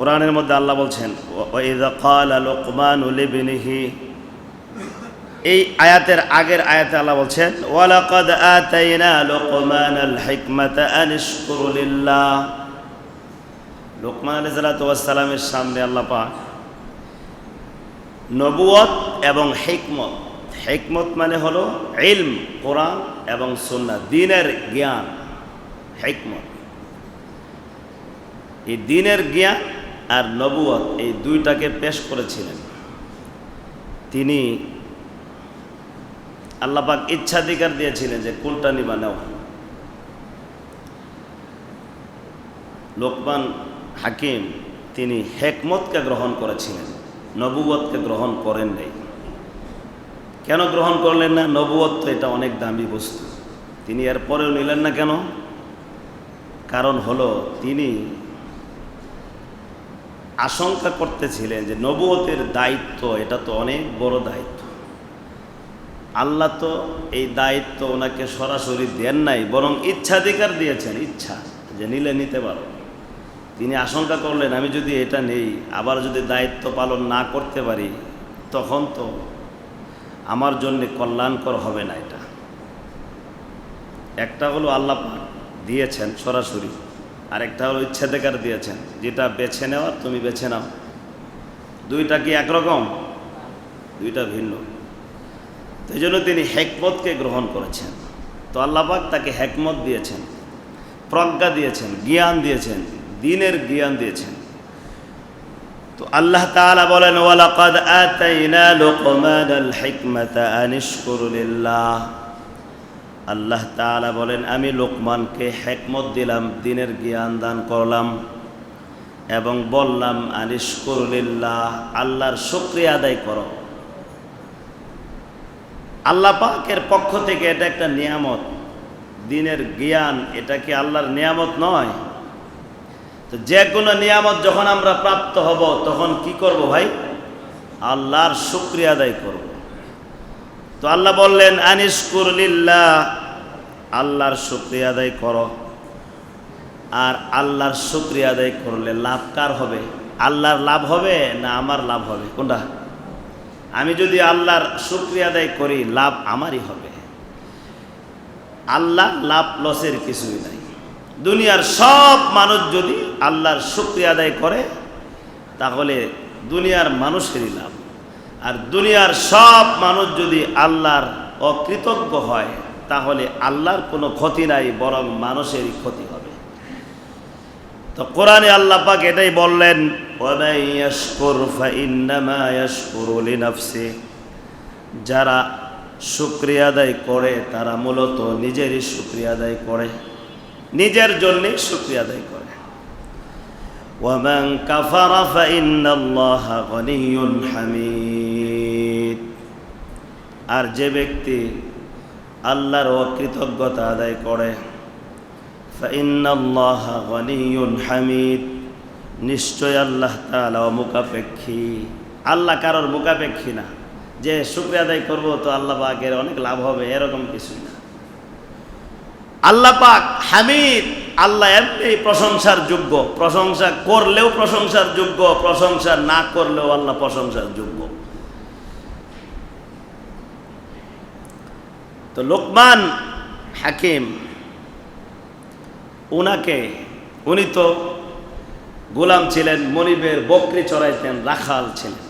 কোরআনের মধ্যে আল্লাহ বলছেন লুকমানু এই আয়াতের আগের আয়াতে আল্লাহ বলছেন, ওয়ালাকাদ আতাইনা লুকমানাল হিকমাতা আন ইশকুর লোকমান আলাইহিস সালাতু ওয়াস সামনে আল্লাহ পাক নবুয়ত এবং হিকমত হিকমত মানে হলো ইলম, কোরআন এবং সুন্নাহ, দিনের জ্ঞান, হিকমত। এই দিনের জ্ঞান আর নবুয়ত এই দুইটাকে পেশ করেছিলেন। তিনি আল্লাপাক ইচ্ছাধিকার দিয়েছিলেন যে কোনটা নিবা নেও। লোকমান হাকিম তিনি হেকমতকে গ্রহণ করেছিলেন নবুয়তকে গ্রহণ করেন নাই। কেন গ্রহণ করলেন না? নবুয়ত তো এটা অনেক দামি বস্তু। তিনি এর পরেও নিলেন না কেন? কারণ হলো তিনি আশঙ্কা করতেছিলেন যে নবতের দায়িত্ব, এটা তো অনেক বড় দায়িত্ব। আল্লাহ তো এই দায়িত্ব ওনাকে সরাসরি দেন নাই, বরং ইচ্ছাধিকার দিয়েছেন, ইচ্ছা যে নিলে নিতে পারো। তিনি আশঙ্কা করলেন, আমি যদি এটা নেই, আবার যদি দায়িত্ব পালন না করতে পারি, তখন তো আমার জন্যে কল্যাণকর হবে না এটা। একটা হলো আল্লাহ দিয়েছেন সরাসরি। আরেকটা হলো ইচ্ছাধিকার দিয়েছেন। যেটা বেছে নেওয়ার তুমি বেছে নাও। দুইটা কি একরকম? দুইটা ভিন্ন। এই জন্য তিনি হেকমতকে গ্রহণ করেছেন। তো আল্লাপাক তাকে হেকমত দিয়েছেন, প্রজ্ঞা দিয়েছেন, জ্ঞান দিয়েছেন, দিনের জ্ঞান দিয়েছেন। তো আল্লাহ তাআলা বলেন, ওয়ালাকাদ আতাইনা লুকমানাল হিকমাতা আনিশকুর লিল্লাহ। আল্লাহ তাআলা বলেন, আমি লোকমানকে হেকমত দিলাম, দিনের জ্ঞান দান করলাম এবং বললাম আনিশকুর লিল্লাহ আল্লাহর শুকরিয়া আদায় করো। আল্লাহ পাকের পক্ষ থেকে এটা একটা নিয়ামত। দিনের জ্ঞান, এটা কি আল্লাহর নিয়ামত নয়? তো যে কোনো নিয়ামত যখন আমরা প্রাপ্ত হব, তখন কি করব ভাই? আল্লাহর শুক্রিয়া আদায় করব। তো আল্লাহ বললেন আনিসকুর লিল্লাহ আল্লাহর শুক্রিয়া আদায় করো। আর আল্লাহর শুক্রিয়া আদায় করলে লাভ কার হবে? আল্লাহর লাভ হবে না আমার লাভ হবে? কোনটা? আমি যদি আল্লাহর শুক্রিয়া আদায় করি, লাভ আমারই হবে। আল্লাহ লাভ লসের কিছুই নাই। দুনিয়ার সব মানুষ যদি আল্লাহর শুক্রিয়া আদায় করে, তাহলে দুনিয়ার মানুষেরই লাভ। আর দুনিয়ার সব মানুষ যদি আল্লাহর অকৃতজ্ঞ হয় তাহলে আল্লাহর কোনো ক্ষতি নাই, বরং মানুষেরই ক্ষতি হবে। তো কোরআনে আল্লাহ পাক এটাই বললেন যারা শুক্রিয়া আদায় করে, তারা মূলত নিজেরই শুক্রিয়া আদায় করে, নিজের জন্যই শুক্রিয়া আদায় করে। আর যে ব্যক্তি আল্লাহর অকৃতজ্ঞতা আদায় করে। হামিদ। নিশ্চয় আল্লাহ তাআলা মুখাপেক্ষী আল্লাহ কারোর মুখাপেক্ষী না। যে শুক্রিয়া আদায় করব তো আল্লাহ পাকের অনেক লাভ হবে, এরকম কিছু না। আল্লাহ পাক হামিদ, আল্লাহ এমনি প্রশংসার যোগ্য। প্রশংসা করলেও প্রশংসার যোগ্য, প্রশংসা না করলেও আল্লাহ প্রশংসার যোগ্য। তো লোকমান হাকিম, উনাকে উনি তো গোলাম ছিলেন, মনিবের বকরি চড়াইতেন, রাখাল ছিলেন।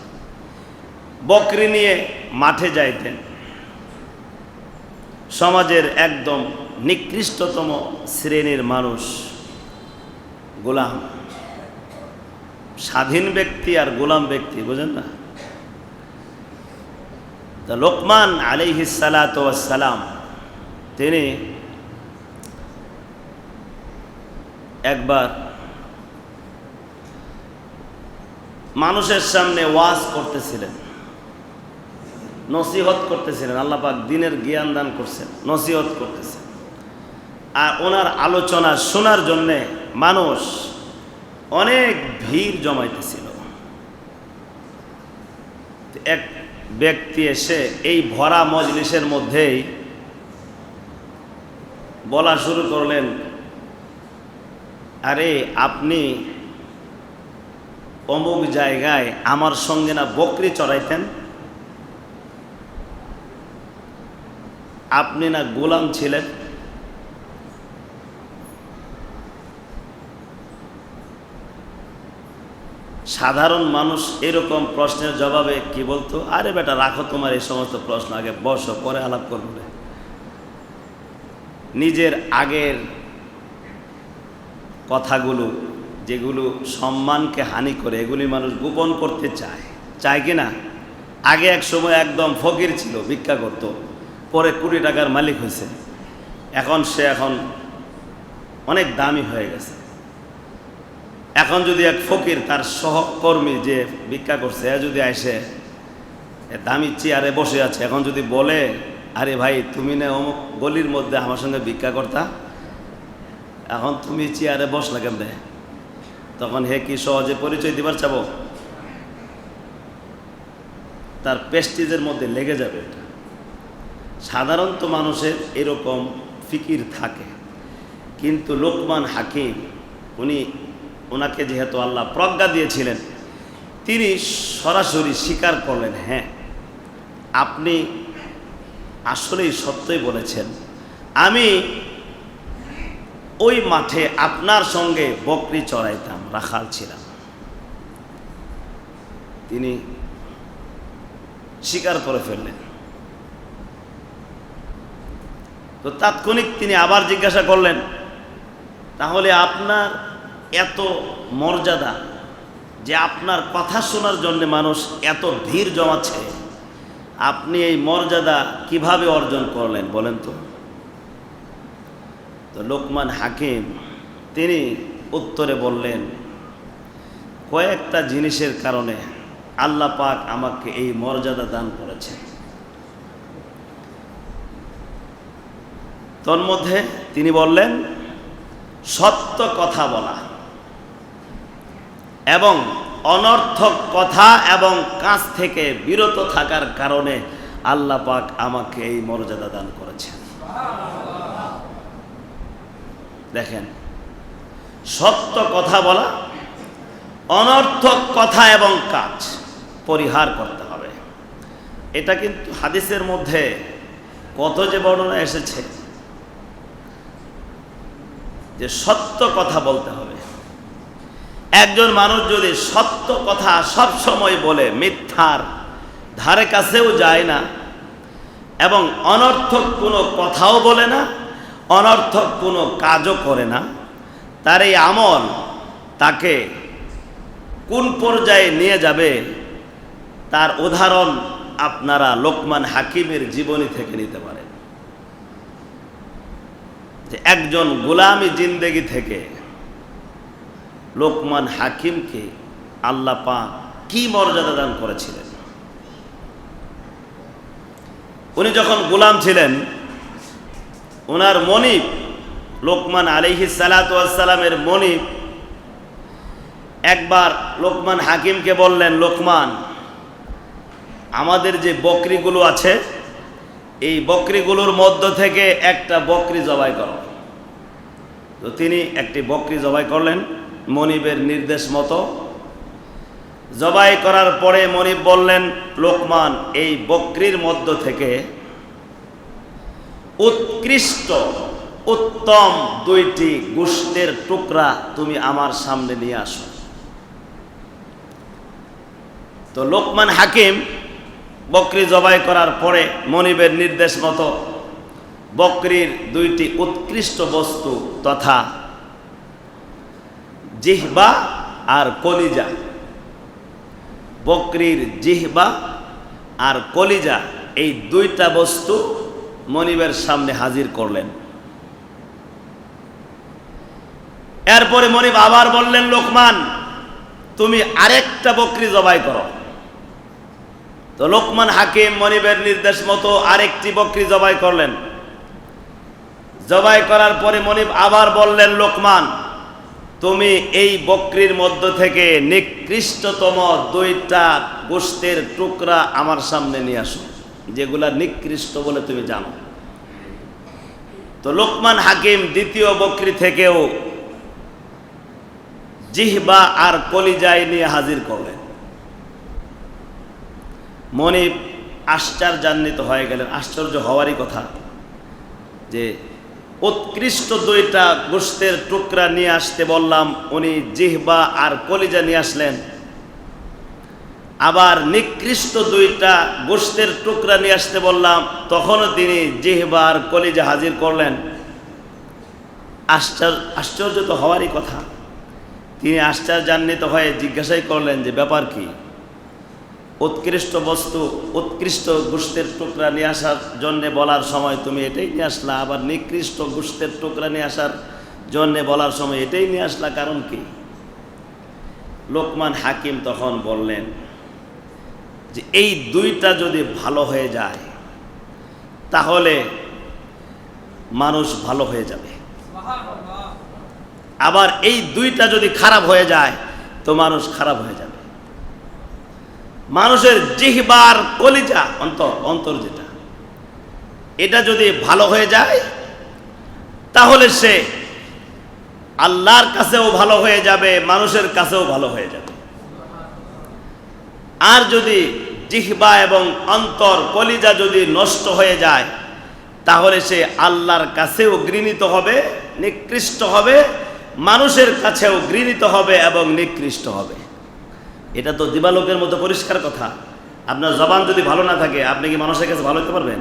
বকরি নিয়ে মাঠে যাইতেন। সমাজের একদম নিকৃষ্টতম শ্রেণির মানুষ গোলাম। স্বাধীন ব্যক্তি আর গোলাম ব্যক্তি, বুঝেন না? তা লোকমান আলিহিসালাম তিনি একবার মানুষের সামনে ওয়াজ করতেছিলেন, নসিহত করতেছিলেন আল্লাপাক দিনের জ্ঞান দান করছেন, নসিহত করতেছেন। আর ওনার আলোচনা শোনার জন্যে মানুষ অনেক ভিড় জমাইতেছিল। এক ব্যক্তি এসে এই ভরা মজলিসের মধ্যেই বলা শুরু করলেন, আরে, আপনি অমুক জায়গায় আমার সঙ্গে না বকরি চড়াইতেন? আপনি না গোলাম ছিলেন? সাধারণ মানুষ এরকম প্রশ্নের জবাবে কি বলতো? আরে বেটা, রাখো তোমার এই সমস্ত প্রশ্ন, আগে বসো, পরে আলাপ করবে। নিজের আগের কথাগুলো, যেগুলো সম্মানকে হানি করে, এগুলি মানুষ গোপন করতে চায়। চায় কি না? আগে এক সময় একদম ফকির ছিল, ভিক্ষা করত, পরে কুড়ি টাকার মালিক হয়েছে। এখন সে এখন অনেক দামি হয়ে গেছে। এখন যদি এক ফকির তার সহকর্মী যে ভিক্ষা করছে যদি আসে দামি চেয়ারে বসে আছে, এখন যদি বলে, আরে ভাই, তুমি না অমুক গলির মধ্যে আমার সঙ্গে ভিক্ষা করতা, এখন তুমি চেয়ারে বসলা কেমনে? তখন হে কি সহজে পরিচয় দিবার চাবো? তার পেস্টিজের মধ্যে লেগে যাবে এটা। সাধারণত মানুষের এরকম ফিকির থাকে। কিন্তু লোকমান হাকিম, উনি ওনাকে যেহেতু আল্লাহ প্রজ্ঞা দিয়েছিলেন, তিনি সরাসরি স্বীকার করলেন হ্যাঁ আপনি আসলেই সত্যই বলেছেন। আমি ওই মাঠে আপনার সঙ্গে বকরি চড়াইতাম, রাখাল ছিলাম। তিনি স্বীকার করে ফেললেন। তো তাৎক্ষণিক তিনি আবার জিজ্ঞাসা করলেন, তাহলে আপনার এত মর্যাদা যে আপনার কথা শোনার জন্য মানুষ এত ভিড় জমাচ্ছে। আপনি এই মর্যাদা কীভাবে অর্জন করলেন বলেন তো? তো লোকমান হাকিম, তিনি উত্তরে বললেন, কয়েকটা জিনিসের কারণে আল্লাহ পাক আমাকে এই মর্যাদা দান করেছে তন্মধ্যে তিনি বললেন, সত্য কথা বলা। এবং অনর্থক কথা এবং কাজ থেকে বিরত থাকার কারণে আল্লাহ পাক আমাকে এই মর্যাদা দান করেছেন। দেখেন, সত্য কথা বলা, অনর্থক কথা এবং কাজ পরিহার করতে হবে। এটা কিন্তু হাদিসের মধ্যে কত যে বর্ণনা এসেছে যে সত্য কথা বলতে হবে। একজন মানুষ যদি সত্য কথা সব সময় বলে, মিথ্যার ধারে কাছেও যায় না, এবং অনর্থক কোনো কথাও বলে না, অনর্থক কোনো কাজও করে না, তার এই আমল তাকে কোন পর্যায়ে নিয়ে যাবে? তার উদাহরণ আপনারা লোকমান হাকিমের জীবনী থেকে নিতে পারেন। একজন গোলামি জিন্দেগি থেকে লোকমান হাকিমকে আল্লাহ পা কি মর্যাদা দান করেছিলেন? উনি যখন গোলাম ছিলেন ওনার মনিব লোকমান আলিহি সালাতামের মনিব একবার লোকমান হাকিমকে বললেন, লোকমান, আমাদের যে বকরিগুলো আছে, এই বকরিগুলোর মধ্য থেকে একটা বকরি জবাই করো। তো তিনি একটি বকরি জবাই করলেন। মনিবের নির্দেশ মতো। জবাই করার পরে মনিব বললেন, লোকমান, এই বকরির মধ্য থেকে উৎকৃষ্ট, উত্তম দুইটি গোষ্ঠের টুকরা তুমি আমার সামনে নিয়ে আসো। তো লোকমান হাকিম বকরি জবাই করার পরে মনিবের নির্দেশ মতো বকরির দুইটি উৎকৃষ্ট বস্তু তথা জিহবা আর কলিজা। বকরির জিহবা আর কলিজা এই দুইটা বস্তু মনিবের সামনে হাজির করলেন। এরপরে মনিব আবার বললেন, লোকমান, তুমি আরেকটা বকরি জবাই করো। তো লোকমান হাকিম মনিবের নির্দেশ মতো আরেকটি বকরি জবাই করলেন। জবাই করার পরে মনিব আবার বললেন, লোকমান তুমি এই বকরির মধ্য থেকে নিকৃষ্টতম দুইটা গোষ্ঠের টুকরা আমার সামনে নিয়ে আসো, যেগুলা নিকৃষ্ট বলে তুমি জানো। তো লোকমান হাকিম দ্বিতীয় বকরি থেকেও জিহবা আর কলিজাই নিয়ে হাজির করলেন। মনিব আশ্চর্যান্বিত হয়ে গেলেন। আশ্চর্য হওয়ারই কথা যে উৎকৃষ্ট দুইটা গোষ্ঠের টুকরা নিয়ে আসতে বললাম, উনি জিহবা আর কলিজা নিয়ে আসলেন। আবার নিকৃষ্ট দুইটা গোষ্ঠের টুকরা নিয়ে আসতে বললাম, তখনও তিনি জিহবা আর কলিজা হাজির করলেন। আশ্চর্য আশ্চর্য তো হওয়ারই কথা। তিনি আশ্চর্যান্বিত হয়ে জিজ্ঞাসাই করলেন যে, ব্যাপার কি? উৎকৃষ্ট বস্তু, উৎকৃষ্ট গোষ্ঠের টুকরা নিয়ে আসার জন্যে বলার সময় তুমি এটাই নিয়ে আসলা, আবার নিকৃষ্ট গোষ্ঠের টুকরা নিয়ে আসার জন্যে বলার সময় এটাই নিয়ে আসলা কারণ কি? লোকমান হাকিম তখন বললেন যে, এই দুইটা যদি ভালো হয়ে যায়, তাহলে মানুষ ভালো হয়ে যাবে। আবার এই দুইটা যদি খারাপ হয়ে যায়, তো মানুষ খারাপ হয়ে যাবে। মানুষের জিহবার কলিজা অন্তর অন্তর যেটা। এটা যদি ভালো হয়ে যায়, তাহলে সে আল্লাহর কাছেও ভালো হয়ে যাবে, মানুষের কাছেও ভালো হয়ে যাবে। আর যদি জিহবা এবং অন্তর, কলিজা যদি নষ্ট হয়ে যায়, তাহলে সে আল্লাহর কাছেও ঘৃণিত হবে, নিকৃষ্ট হবে, মানুষের কাছেও ঘৃণিত হবে এবং নিকৃষ্ট হবে। এটা তো দিবালোকের মতো পরিষ্কার কথা। আপনার জবান যদি ভালো না থাকে, আপনি কি মানুষের কাছে ভালো হতে পারবেন?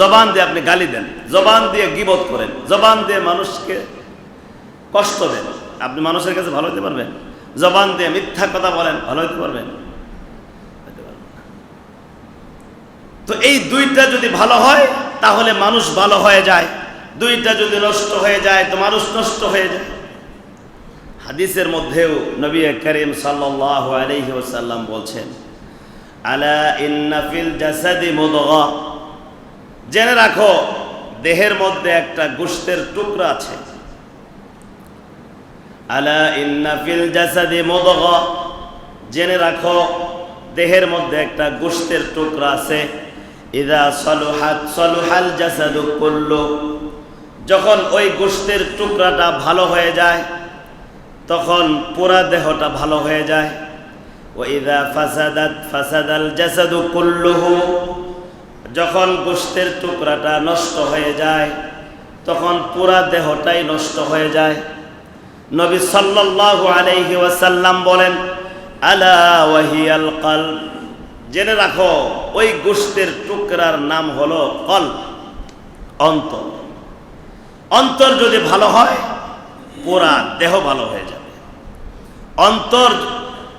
জবান দিয়ে আপনি গালি দেন, জবান দিয়ে গিবত করেন, জবান দিয়ে মানুষকে কষ্ট দেন, আপনি মানুষের কাছে ভালো হতে পারবেন? জবান দিয়ে মিথ্যা কথা বলেন, ভালো হতে পারবেন। তো এই দুইটা যদি ভালো হয়, তাহলে মানুষ ভালো হয়ে যায়। দুইটা যদি নষ্ট হয়ে যায়, তো মানুষ নষ্ট হয়ে যায়। হাদিসের মধ্যেও নবী করিম সাল্লাল্লাহু আলাইহি ওয়াসাল্লাম বলছেন, আলা ইন্না ফিল জাসাদি মুদগা জেনে রাখো, দেহের মধ্যে একটা গোশতের টুকরা আছে। আলা ইন্না ফিল জাসাদি মুদগা জেনে রাখো, দেহের মধ্যে একটা গোশতের টুকরা আছে। ইদা সলুহাত, সলুহাল জাসাদু কুল্লু যখন ওই গোশতের টুকরাটা ভালো হয়ে যায় তখন পুরা দেহটা ভালো হয়ে যায়। ও ইদা ফাসাদাত ফাসাদাল জাসাদু কুল্লুহু। যখন গোশতের টুকরাটা নষ্ট হয়ে যায়, তখন পুরা দেহটাই নষ্ট হয়ে যায়। নবী সাল্লাল্লাহু আলাইহি ওয়াসাল্লাম বলেন, আলা ওয়াহিয়াল কলব। জেনে রাখো, ওই গোশতের টুকরার নাম হলো কল অন্তর। অন্তর যদি ভালো হয়, পুরা দেহ ভালো হয়ে যাবে অন্তর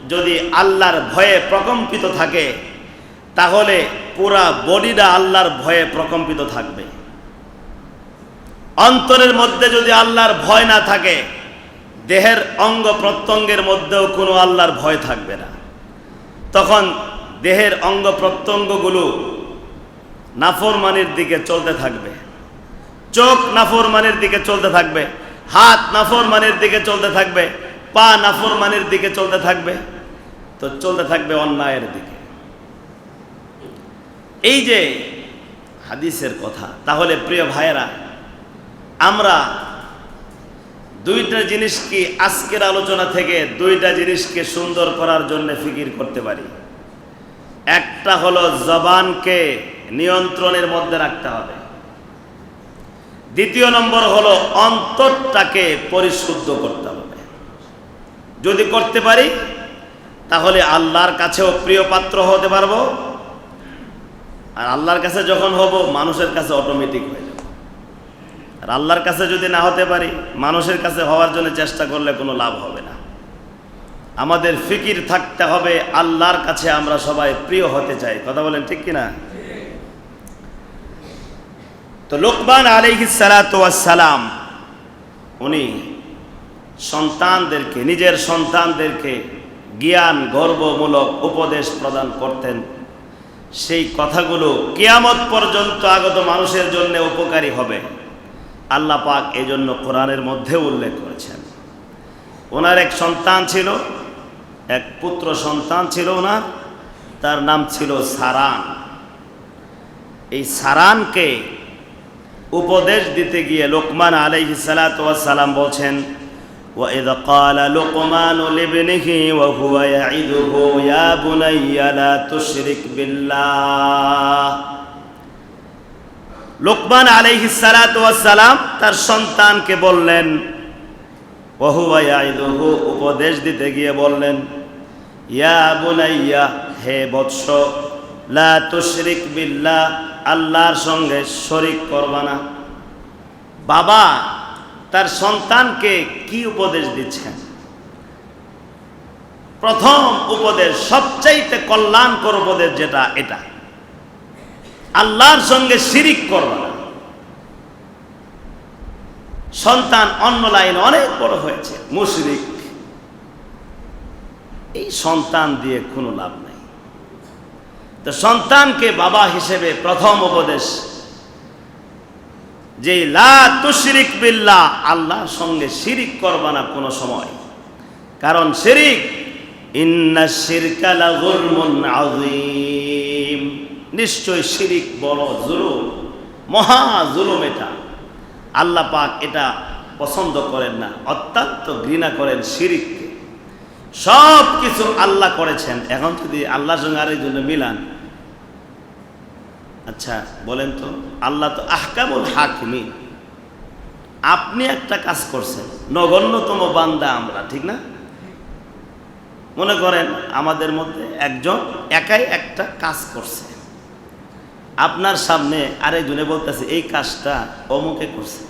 যদি আল্লাহর ভয়ে প্রকম্পিত থাকে, তাহলে পুরা বডিটা আল্লাহর ভয়ে প্রকম্পিত থাকবে। অন্তরের মধ্যে যদি আল্লাহর ভয় না থাকে, দেহের অঙ্গ প্রত্যঙ্গের মধ্যেও কোনো আল্লাহর ভয় থাকবে না। তখন দেহের অঙ্গ প্রত্যঙ্গগুলো নাফরমানির দিকে চলতে থাকবে। চোখ নাফরমানের দিকে চলতে থাকবে। হাত নাফরমানের দিকে চলতে থাকবে। পা নাফরমানের দিকে চলতে থাকবে, তো চলতে থাকবে অন্যায়ের দিকে। এই যে হাদিসের কথা, তাহলে প্রিয় ভাইয়েরা, আমরা দুইটা জিনিস কি আজকের আলোচনা থেকে দুইটা জিনিসকে সুন্দর করার জন্য ফিকির করতে পারি। একটা হলো জবানকে নিয়ন্ত্রণের মধ্যে রাখতে হবে। দ্বিতীয় নম্বর হলো অন্তরটাকে পরিশুদ্ধ করতে হবে। যদি করতে পারি, তাহলে আল্লাহর কাছেও প্রিয় পাত্র হতে পারব। আর আল্লাহর কাছে যখন হব, মানুষের কাছে অটোমেটিক হয়ে যাবে। আর আল্লাহর কাছে যদি না হতে পারি, মানুষের কাছে হওয়ার জন্য চেষ্টা করলে কোনো লাভ হবে না। আমাদের ফিকির থাকতে হবে, আল্লাহর কাছে আমরা সবাই প্রিয় হতে চাই। কথা বলেন ঠিক কিনা? তো লোকবান লোকমান সালাম, উনি সন্তানদেরকে, নিজের সন্তানদেরকে জ্ঞান, গর্বমূলক উপদেশ প্রদান করতেন। সেই কথাগুলো কেয়ামত পর্যন্ত আগত মানুষের জন্য উপকারী হবে। আল্লাহ পাক এই জন্য কোরআনের মধ্যে উল্লেখ করেছেন। ওনার এক সন্তান ছিল, এক পুত্র সন্তান ছিল ওনার, তার নাম ছিল সারান। এই সারানকে উপদেশ দিতে গিয়ে লোকমান আলাইহি সালাম বলছেন وإذ قال لقمان لابنه وهو يعظه يا بني لا تشرك بالله লোকমান আলাইহিস সালাতু ওয়াস সালাম তার সন্তানকে বললেন ওহুয়া ইয়াইদুহু উপদেশ দিতে গিয়ে বললেন ইয়া বুনাইয়া হে বৎস লা তুশরিক বিল্লাহ আল্লাহর সঙ্গে শরিক করবা না বাবা তার সন্তানকে কি উপদেশ দিচ্ছেন? প্রথম উপদেশ, সবচাইতে কল্যাণকর উপদেশ যেটা, এটা। আল্লাহর সঙ্গে শিরিক করবা না। সন্তান অন্য লাইন অনেক বড় হয়েছে, মুশরিক। এই সন্তান দিয়ে কোনো লাভ নাই। তো সন্তানকে বাবা হিসেবে প্রথম উপদেশ যে লা তুশরিক বিল্লাহ, আল্লাহর সঙ্গে শিরিক করবা না কোনো সময়। কারণ শিরিক, ইন্না শিরকা লাযুলমুন আযীম। নিশ্চয় শিরিক বড় জুলুম, মহা জুলুম এটা। আল্লাহ পাক এটা পছন্দ করেন না, অত্যন্ত ঘৃণা করেন শিরিককে। সব কিছু আল্লাহ করেছেন। এখন যদি আল্লাহর সঙ্গে আরেকজনে মিলান আচ্ছা বলেন তো, আল্লাহ তো আহকামুল হাকিমিন। আপনি একটা কাজ করছেন, নগণ্যতম বান্দা আমরা, ঠিক না? মনে করেন আমাদের মধ্যে একজন একাই একটা কাজ করছে। আপনার সামনে আরেকজনে বলতেছে, এই কাজটা অমুকে করছে।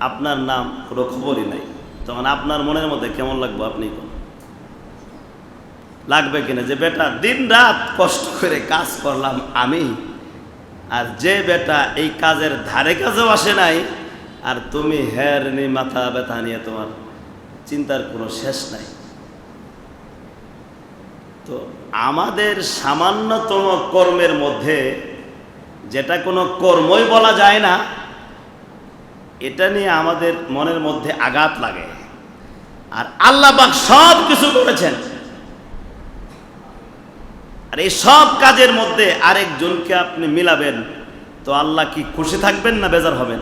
আপনার নাম কোনো খবরই নাই। তখন আপনার মনের মধ্যে কেমন লাগবে আপনি? কোন লাগবে কিনা? যে, বেটা দিন রাত কষ্ট করে কাজ করলাম আমি। আর যে বেটা এই কাজের ধারে কাছেও আসে নাই, আর তুমি হের নি মাথা ব্যথা নিয়ে তোমার চিন্তার কোনো শেষ নাই। তো আমাদের সামান্যতম কর্মের মধ্যে যেটা কোনো কর্মই বলা যায় না, এটা নিয়ে আমাদের মনের মধ্যে আঘাত লাগে। আর আল্লাহ সব কিছু করেছেন। আর এই সব কাজের মধ্যে আরেকজনকে আপনি মিলাবেন, তো আল্লাহ কি খুশি থাকবেন না বেজার হবেন?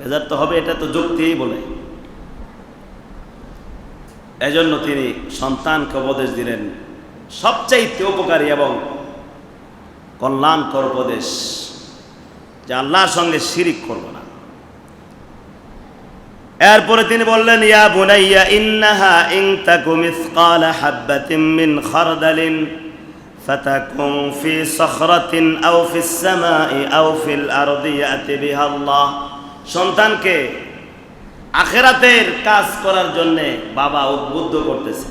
বেজার তো হবে, এটা তো যুক্তিই বলে। এজন্য তিনি সন্তানকে উপদেশ দিলেন, সবচাইতে উপকারী এবং কল্যাণকর উপদেশ, যে আল্লাহর সঙ্গে শিরিক করব না। এরপরে তিনি বললেন, ইয়া বুনাইয়া, ইন্নাহা ইন তাকু মিসকালা হাববাতিন মিন খারদালিন। فتكن في صخرة أو في السماء أو في الأرض يأتي بها الله সন্তানকে আখেরাতের কাজ করার জন্য বাবা উদ্বুদ্ধ করতেছে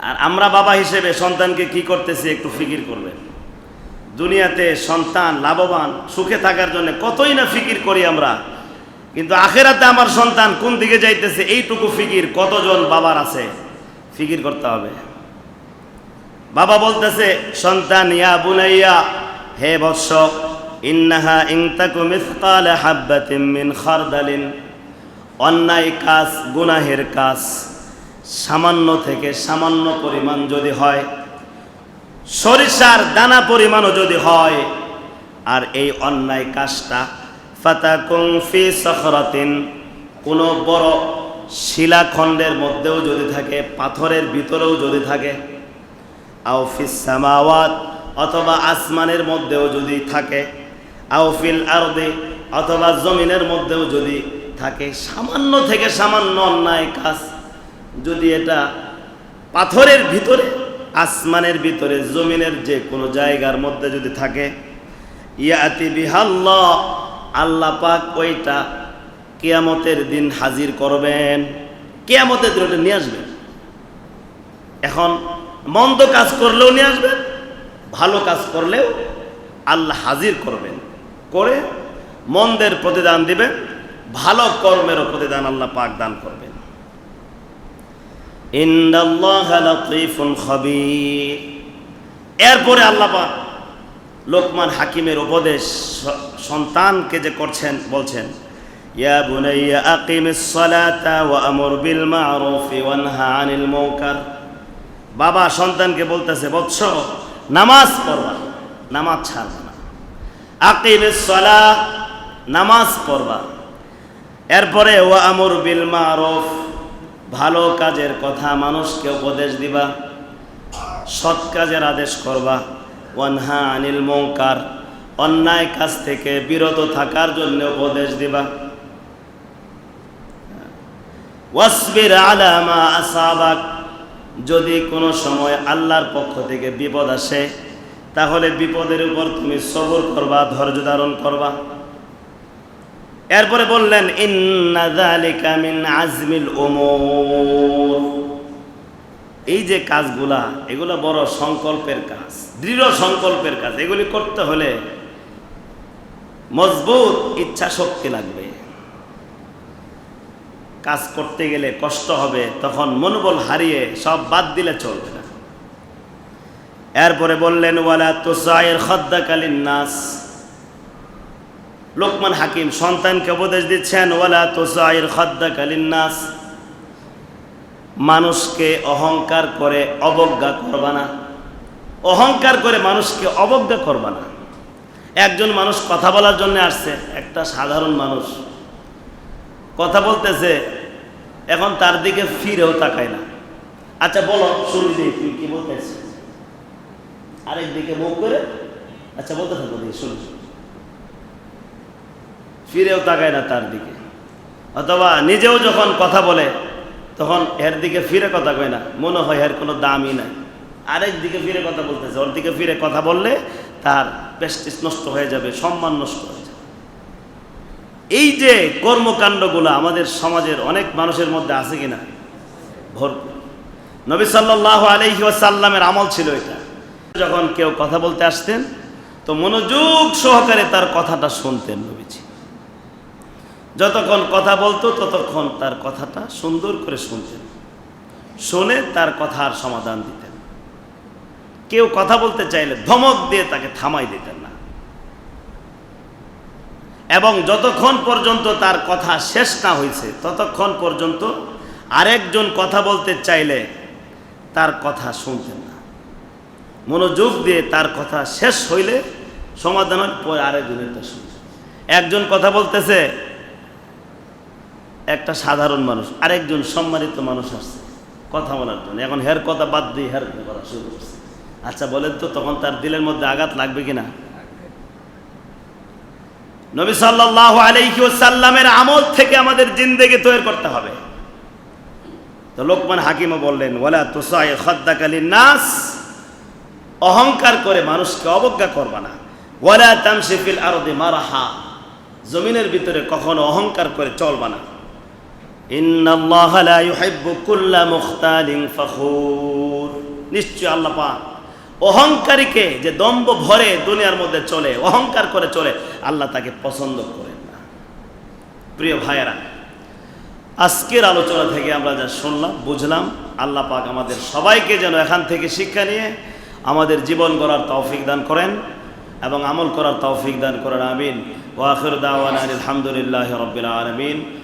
আর আমরা বাবা হিসেবে সন্তানকে কি করতেছি একটু ফিকির করবেন দুনিয়াতে সন্তান লাভবান সুখে থাকার জন্য কতই না ফিকির করি আমরা কিন্তু আখেরাতে আমার সন্তান কোন দিকে যাইতেছে এইটুকু ফিকির কতজন বাবার আছে ফিকির করতে হবে বাবা বলতেছে, সন্তান, ইয়া বুনাইয়া, হে বৎস ইন্নাহা ইনতাকু মিসকাল হাব্বাতিন মিন খারদালিন। অন্যায় কাজ গুনাহের কাজ, সামান্য থেকে সামান্য পরিমাণ যদি হয়, সরিষার দানা পরিমাণও যদি হয়, আর এই অন্যায় কাজটা ফাতাকুং ফি সখরাতিন, কোনো বড় শিলাখণ্ডের মধ্যেও যদি থাকে, পাথরের ভিতরেও যদি থাকে আউফিস সামাওয়াত, অথবা আসমানের মধ্যেও যদি থাকে আউফিল আরদে, অথবা জমিনের মধ্যেও যদি থাকে, সামান্য থেকে সামান্য অন্যায় কাজ, যদি এটা পাথরের ভিতরে, আসমানের ভিতরে, জমিনের যে কোনো জায়গার মধ্যে যদি থাকে, ইয়াতি বিহাল্লাহ, আল্লাহ পাক ওইটা কেয়ামতের দিন হাজির করবেন। কেয়ামতের দিন ওটা নিয়ে আসবেন। এখন মন্দ কাজ করলেও নিয়ে আসবেন, ভালো কাজ করলেও আল্লাহ হাজির করবেন। করে মন্দের প্রতিদান দিবেন, ভালো কর্মেরও প্রতিদান আল্লাহ পাক দান করবেন। এরপরে আল্লাহ পাক লোকমান হাকিমের উপদেশ সন্তানকে যে করছেন, বলছেন, ইয়া বুনাইয়া আকিমিস সালাতা ওয়া আমুর বিল মা'রুফি ওয়ানহা আনিল মুনকার। বাবা সন্তানকে বলতেছে, বৎস, নামাজ পড়বা, নামাজ ছাড়বা না। আকিমিস সালাহ, নামাজ পড়বা। এরপরে ও আমর বিল মারুফ, ভালো কাজের কথা মানুষকে উপদেশ দিবা, সৎ কাজের আদেশ করবা। ওয়ানহা আনিল মৌকার অন্যায় কাজ থেকে বিরত থাকার জন্য উপদেশ দিবা। ওয়াসবির আলামা আসাবাক যদি কোনো সময় আল্লাহর পক্ষ থেকে বিপদ আসে, তাহলে বিপদের উপর তুমি সবর করবা, ধৈর্য ধারণ করবা। এরপরে বললেন আজমিল এই যে কাজগুলা, এগুলো বড় সংকল্পের কাজ, দৃঢ় সংকল্পের কাজ। এগুলি করতে হলে মজবুত ইচ্ছা শক্তি লাগবে। কাজ করতে গেলে কষ্ট হবে, তখন মনোবল হারিয়ে সব বাদ দিলে চলবে না। এরপরে বললেন, ওয়ালা তোসায়ের খদ্দাকালীন নাস লোকমান হাকিম সন্তানকে উপদেশ দিচ্ছেন, ওয়ালা তোসায়ের খদ্দাকালীন নাস মানুষকে অহংকার করে অবজ্ঞা করবা না। অহংকার করে মানুষকে অবজ্ঞা করবা না। একজন মানুষ কথা বলার জন্য আসছে, একটা সাধারণ মানুষ। কথা বলতেছে, এখন তার দিকে ফিরেও তাকায় না। আচ্ছা বলো শুনি দিই তুই কি বলতেছিস আরেক দিকে মুখ করে আচ্ছা বলতে থাকো দিকে শুনি ফিরেও তাকায় না তার দিকে। অথবা নিজেও যখন কথা বলে, তখন এর দিকে ফিরে কথা কয় না। মনে হয় এর কোনো দামই নাই। আরেক দিকে ফিরে কথা বলতেছে, ওর দিকে ফিরে কথা বললে তার প্রেস্টিস নষ্ট হয়ে যাবে, সম্মান নষ্ট হয়ে এই যে কর্মকাণ্ডগুলো আমাদের সমাজের অনেক মানুষের মধ্যে আছে কিনা? ভরপুর নবী সাল্লাহ আলহি ওয়াসাল্লামের আমল ছিল এটা। যখন কেউ কথা বলতে আসতেন, তো মনোযোগ সহকারে তার কথাটা শুনতেন নবীজি। যতক্ষণ কথা বলতো, ততক্ষণ তার কথাটা সুন্দর করে শুনতেন। শুনে তার কথার সমাধান দিতেন। কেউ কথা বলতে চাইলে ধমক দিয়ে তাকে থামাই দিতেন। এবং যতক্ষণ পর্যন্ত তার কথা শেষ না হয়েছে ততক্ষণ পর্যন্ত আরেকজন কথা বলতে চাইলে তার কথা শুনতেন না। মনোযোগ দিয়ে তার কথা শেষ হইলে সমাধানের পরে আরেকজনেরটা শুনতেন একজন কথা বলতেছে, একটা সাধারণ মানুষ, আরেকজন সম্মানিত মানুষ আসছে, কথা বলার জন্য। এখন হের কথা বাদ দিয়ে হের কথা শুরু করছে। আচ্ছা বলেন তো, তখন তার দিলের মধ্যে আঘাত লাগবে কিনা? নবী সাল্লাহ আলাইহি সাল্লামের আমল থেকে আমাদের জিন্দেগি তৈরি করতে হবে। তো লোকমান হাকিমও বললেন ওলা তোসাই খদ্দাকালীন নাস অহংকার করে মানুষকে অবজ্ঞা করবা না। ওয়ালা তামসিফিল আরদে মারাহা। জমিনের ভিতরে কখনো অহংকার করে চলবা না। ইন্নাল্লাহ লা ইউহিব্বু কুল্লা মুখতালিন ফখুর। নিশ্চয় আল্লাহ পাক অহংকারীকে যে দম্ভ ভরে দুনিয়ার মধ্যে চলে, অহংকার করে চলে, আল্লাহ তাকে পছন্দ করেন না। প্রিয় ভাইয়েরা, আজকের আলোচনা থেকে আমরা যা শুনলাম, বুঝলাম, আল্লাহ পাক আমাদের সবাইকে যেন এখান থেকে শিক্ষা নিয়ে আমাদের জীবন গড়ার তৌফিক দান করেন এবং আমল করার তৌফিক দান করেন, আমিন। ওয়াখির দাওয়ান আলহামদুলিল্লাহ রবিল আলমিন।